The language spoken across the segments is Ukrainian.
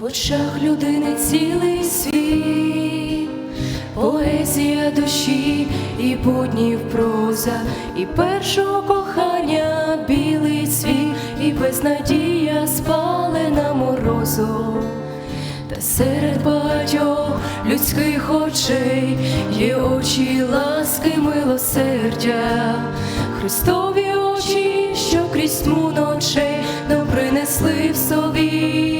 В очах людини цілий світ, поезія душі і буднів проза, і першого кохання білий цвіт, і безнадія спалена морозом. Та серед багатьох людських очей є очі ласки, милосердя, Христові очі, що крізь тьму ночей нам принесли в собі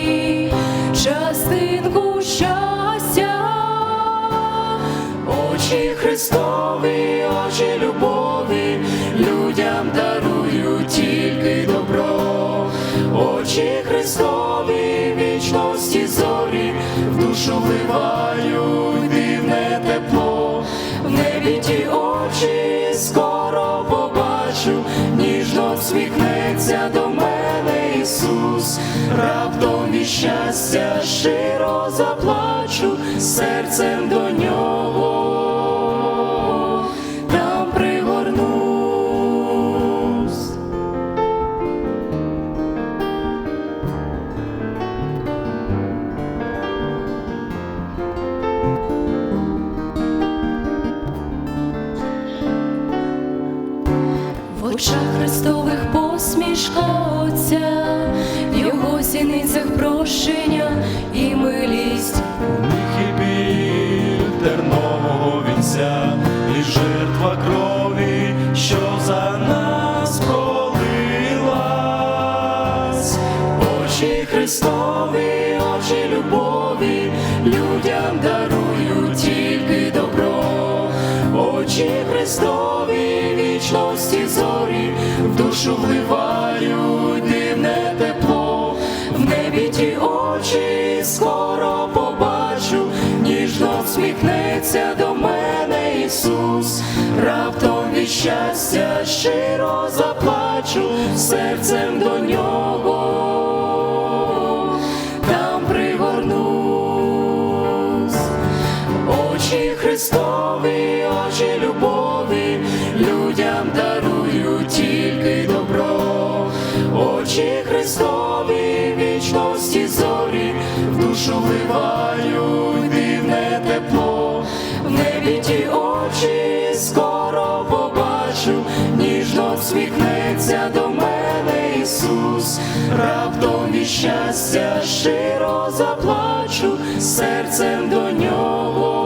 очі Христові, очі любові, людям дарують тільки добро, очі Христові, вічності зорі, в душу вливають дивне тепло, в небі ті очі скоро побачу, ніжно всміхнеться до мене Ісус, раптом від щастя щиро заплачу серцем до нього, очах Христових посмішка Отця, в його сіницях прощення і милість. У них і біль тернового вінця, і жертва крові, що за нас пролилась. Очі Христові, очі любові, людям дарують тільки добро. Очі Христові, вічності в душу вливають дивне тепло. В небі ті очі скоро побачу, ніжно всміхнеться до мене Ісус, раптом від щастя щиро заплачу серцем до нього, там пригорнусь. Очі Христові, очі любові, людям Христові, вічності зорі, в душу вливають дивне тепло. В небі ті очі скоро побачу, ніжно всміхнеться до мене Ісус, раптом від щастя щиро заплачу серцем до нього,